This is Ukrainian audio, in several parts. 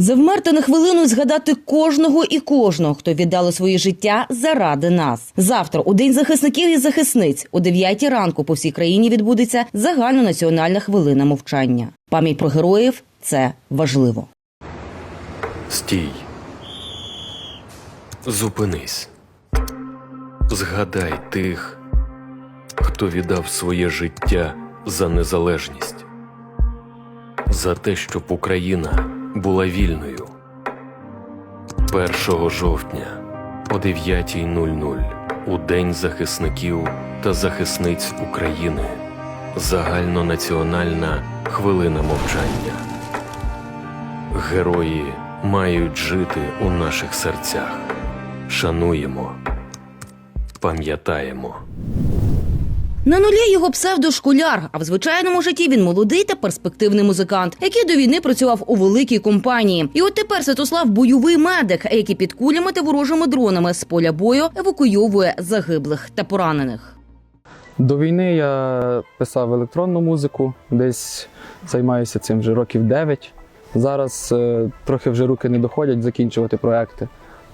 Завмерти на хвилину згадати кожного і кожного, хто віддали своє життя заради нас. Завтра, у день захисників і захисниць, о 9 ранку по всій країні відбудеться загальнонаціональна хвилина мовчання. Пам'ять про героїв це важливо. Стій. Зупинись. Згадай тих, хто віддав своє життя за незалежність, за те, щоб Україна була вільною. 1 жовтня о 9.00 у День захисників та захисниць України. Загальнонаціональна хвилина мовчання. Герої мають жити у наших серцях. Шануємо, пам'ятаємо. На нулі його псевдошколяр, а в звичайному житті він молодий та перспективний музикант, який до війни працював у великій компанії. І от тепер Святослав бойовий медик, який під кулями та ворожими дронами з поля бою евакуйовує загиблих та поранених. До війни я писав електронну музику, десь займаюся цим вже років 9. Зараз е, трохи вже руки не доходять закінчувати проекти,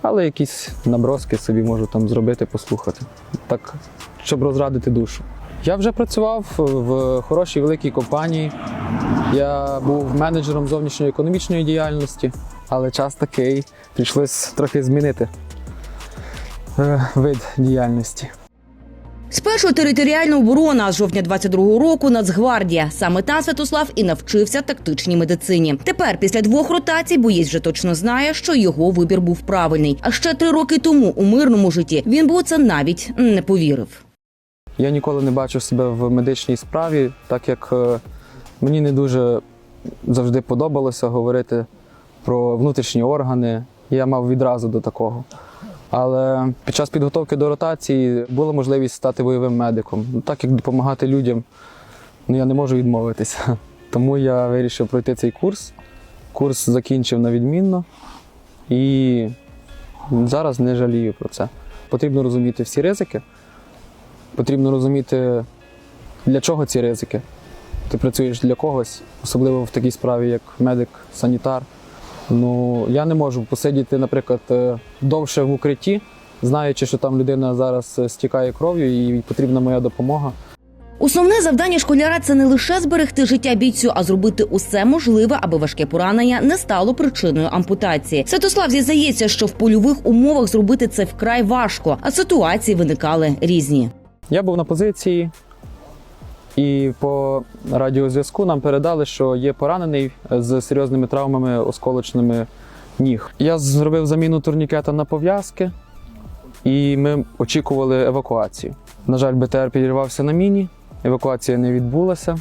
але якісь наброски собі можу там зробити, послухати. Так, щоб розрадити душу. Я вже працював в хорошій великій компанії. Я був менеджером зовнішньої економічної діяльності, але час такий, прийшлось трохи змінити е, вид діяльності. Спершу територіальна оборона, з жовтня 22-го року Нацгвардія. Саме там Святослав і навчився тактичній медицині. Тепер, після двох ротацій, боєць вже точно знає, що його вибір був правильний. А ще три роки тому у мирному житті він у це навіть не повірив. Я ніколи не бачив себе в медичній справі, так як е, мені не дуже завжди подобалося говорити про внутрішні органи. Я мав відразу до такого. Але під час підготовки до ротації була можливість стати бойовим медиком. Ну, Так як допомагати людям, ну я не можу відмовитися. Тому я вирішив пройти цей курс. Курс закінчив на відмінно і зараз не жалію про це. Потрібно розуміти всі ризики. Потрібно розуміти, для чого ці ризики. Ти працюєш для когось, особливо в такій справі, як медик, санітар. Ну, я не можу посидіти, наприклад, е, довше в укритті, знаючи, що там людина зараз е, стікає кров'ю і потрібна моя допомога. Основне завдання школяра це не лише зберегти життя бійцю, а зробити усе можливе, аби важке поранення не стало причиною ампутації. Святослав зізнається, що в польових умовах зробити це вкрай важко, а ситуації виникали різні. Я був на позиції, і по радіозв'язку нам передали, що є поранений з серйозними травмами осколочними ніг. Я зробив заміну турнікета на пов'язки, і ми очікували евакуацію. На жаль, БТР підірвався на міні, евакуація не відбулася.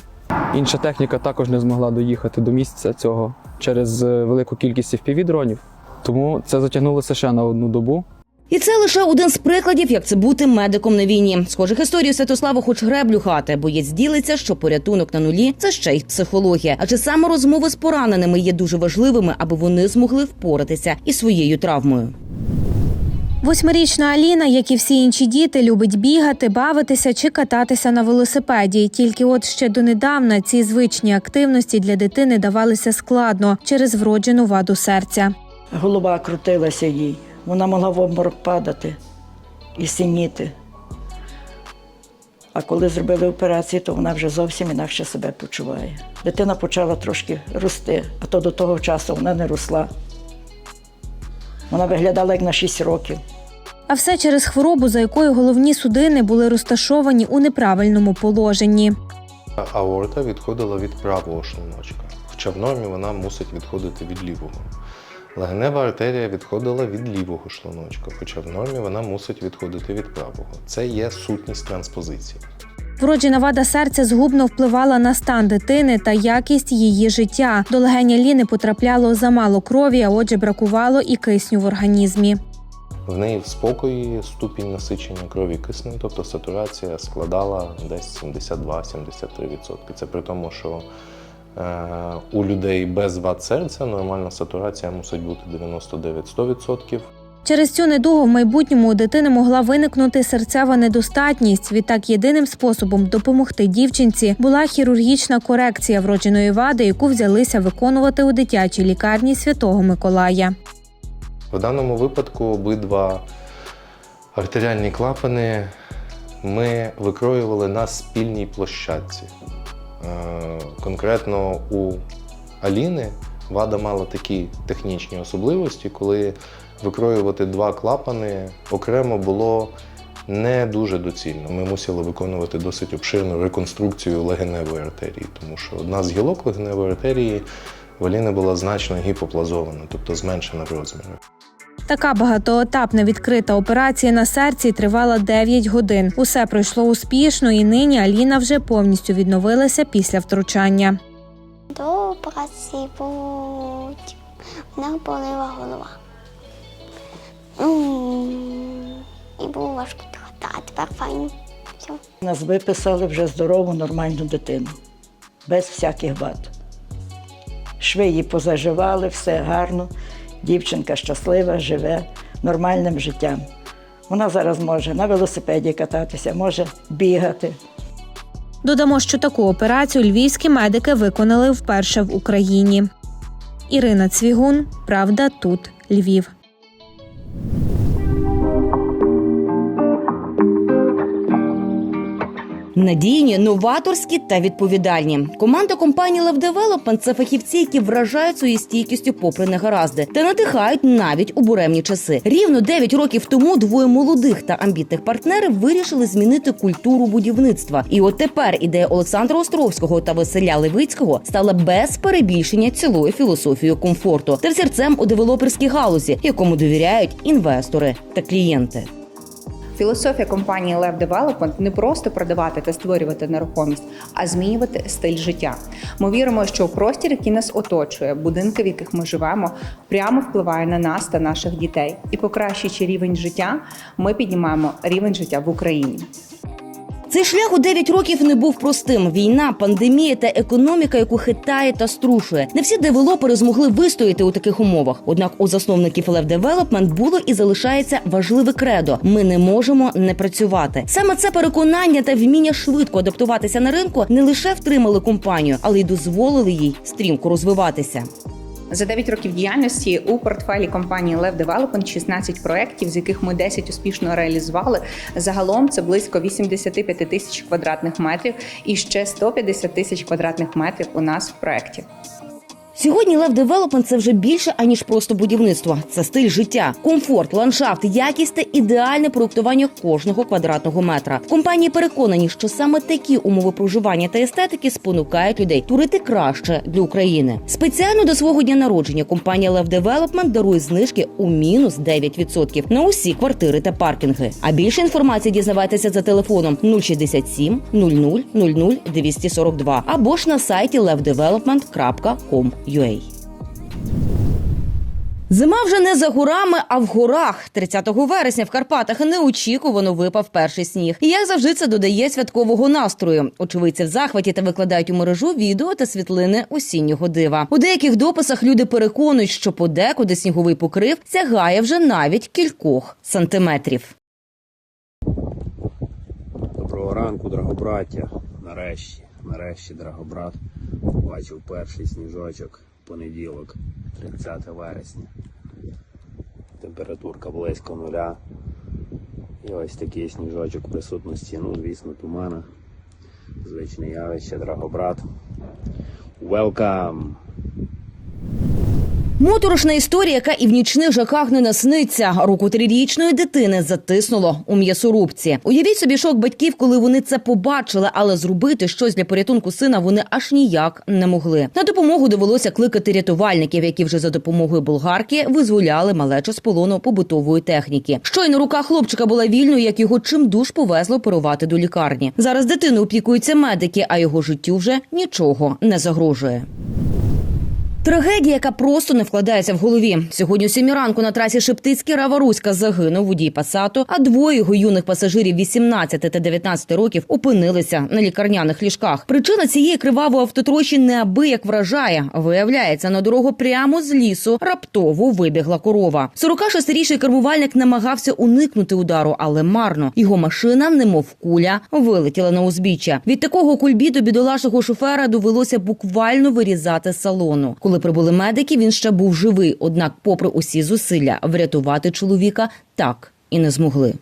Інша техніка також не змогла доїхати до місця цього через е, велику кількість FPV-дронів. Тому це затягнулося ще на одну добу. І це лише один з прикладів, як це бути медиком на війні. Схожих історій у Святослава хоч греблю хати. Боєць ділиться, що порятунок на нулі це ще й психологія. Адже саме розмови з пораненими є дуже важливими, аби вони змогли впоратися із своєю травмою. Восьмирічна Аліна, як і всі інші діти, любить бігати, бавитися чи кататися на велосипеді. Тільки от ще донедавна ці звичні активності для дитини давалися складно через вроджену ваду серця. Голова крутилася їй. Вона могла в обморок падати і синіти. А коли зробили операцію, то вона вже зовсім інакше себе почуває. Дитина почала трошки рости, а то до того часу вона не росла. Вона виглядала як на 6 років. А все через хворобу, за якою головні судини були розташовані у неправильному положенні. Аорта відходила від правого шлуночка, хоча в нормі вона мусить відходити від лівого. Легенева артерія відходила від лівого шлуночка, хоча в нормі вона мусить відходити від правого. Це є сутність транспозиції. Вроджена вада серця згубно впливала на стан дитини та якість її життя. До легеня Ліни потрапляло замало крові, а отже, бракувало і кисню в організмі. В неї в спокої ступінь насичення крові киснем, тобто сатурація складала десь 72-73%. Це при тому, що у людей без вад серця нормальна сатурація мусить бути 99-100%. Через цю недугу в майбутньому у дитини могла виникнути серцева недостатність. Відтак, єдиним способом допомогти дівчинці була хірургічна корекція вродженої вади, яку взялися виконувати у дитячій лікарні Святого Миколая. В даному випадку обидва артеріальні клапани ми викроювали на спільній площадці. Е, Конкретно у Аліни вада мала такі технічні особливості, коли викроювати два клапани окремо було не дуже доцільно. Ми мусили виконувати досить обширну реконструкцію легеневої артерії, тому що одна з гілок легеневої артерії в Аліни була значно гіпоплазована, тобто зменшена в розмірах. Така багатоетапна відкрита операція на серці тривала 9 годин. Усе пройшло успішно, і нині Аліна вже повністю відновилася після втручання. До операції будь. Мене болила голова. І було важко дихати, а тепер файно. Все. Нас виписали вже здорову, нормальну дитину, без всяких вад. Шви її позаживали, все гарно. Дівчинка щаслива, живе нормальним життям. Вона зараз може на велосипеді кататися, може бігати. Додамо, що таку операцію львівські медики виконали вперше в Україні. Ірина Цвігун, Правда, тут Львів. Надійні, новаторські та відповідальні. Команда компанії Love Development – це фахівці, які вражають своєю стійкістю попри негаразди та надихають навіть у буремні часи. Рівно 9 років тому двоє молодих та амбітних партнерів вирішили змінити культуру будівництва. І от тепер ідея Олександра Островського та Василя Левицького стала без перебільшення цілою філософією комфорту та взірцем у девелоперській галузі, якому довіряють інвестори та клієнти. Філософія компанії Lev Development не просто продавати та створювати нерухомість, а змінювати стиль життя. Ми віримо, що простір, який нас оточує, будинки, в яких ми живемо, прямо впливає на нас та наших дітей. І покращуючи рівень життя, ми піднімаємо рівень життя в Україні. Цей шлях у 9 років не був простим. Війна, пандемія та економіка, яку хитає та струшує. Не всі девелопери змогли вистояти у таких умовах. Однак у засновників Lev Development було і залишається важливе кредо. Ми не можемо не працювати. Саме це переконання та вміння швидко адаптуватися на ринку не лише втримали компанію, але й дозволили їй стрімко розвиватися. За 9 років діяльності у портфелі компанії Lev Development 16 проєктів, з яких ми 10 успішно реалізували. Загалом це близько 85 тисяч квадратних метрів і ще 150 тисяч квадратних метрів у нас в проєкті. Сьогодні Лев Development – це вже більше аніж просто будівництво. Це стиль життя, комфорт, ландшафт, якість та ідеальне проектування кожного квадратного метра. Компанії переконані, що саме такі умови проживання та естетики спонукають людей турити краще для України. Спеціально до свого дня народження компанія Лев Development дарує знижки у мінус 9% на усі квартири та паркінги. А більше інформації дізнавайтеся за телефоном 067 00 00 242 або ж на сайті levdevelopment.com.ua. Зима вже не за горами, а в горах. 30 вересня в Карпатах неочікувано випав перший сніг. І як завжди це додає святкового настрою. Очевидці в захваті та викладають у мережу відео та світлини осіннього дива. У деяких дописах люди переконують, що подекуди сніговий покрив сягає вже навіть кількох сантиметрів. Доброго ранку, драгобраття. Нарешті, нарешті, драгобрат, бачив перший сніжочок понеділок, 30 вересня. Температурка близько нуля. І ось такий сніжочок присутності, ну, звісно, тумана. Звичне явище, драгобрат. Welcome! Моторошна історія, яка і в нічних жахах не насниться. Руку трирічної дитини затиснуло у м'ясорубці. Уявіть собі шок батьків, коли вони це побачили, але зробити щось для порятунку сина вони аж ніяк не могли. На допомогу довелося кликати рятувальників, які вже за допомогою болгарки визволяли малечу з полону побутової техніки. Щойно рука хлопчика була вільною, як його чимдуж повезло оперувати до лікарні. Зараз дитину опікуються медики, а його життю вже нічого не загрожує. Трагедія, яка просто не вкладається в голові. Сьогодні о сімі ранку на трасі Шептицький Раваруська загинув водій пасату, а двоє його юних пасажирів 18 та 19 років опинилися на лікарняних ліжках. Причина цієї кривавої автотрощі неабияк вражає. Виявляється, на дорогу прямо з лісу раптово вибігла корова. 46-річний кермувальник намагався уникнути удару, але марно. Його машина, немов куля, вилетіла на узбіччя. Від такого кульбіту бідолашного шофера довелося буквально вирізати салону. Коли прибули медики, він ще був живий. Однак, попри усі зусилля, врятувати чоловіка так і не змогли.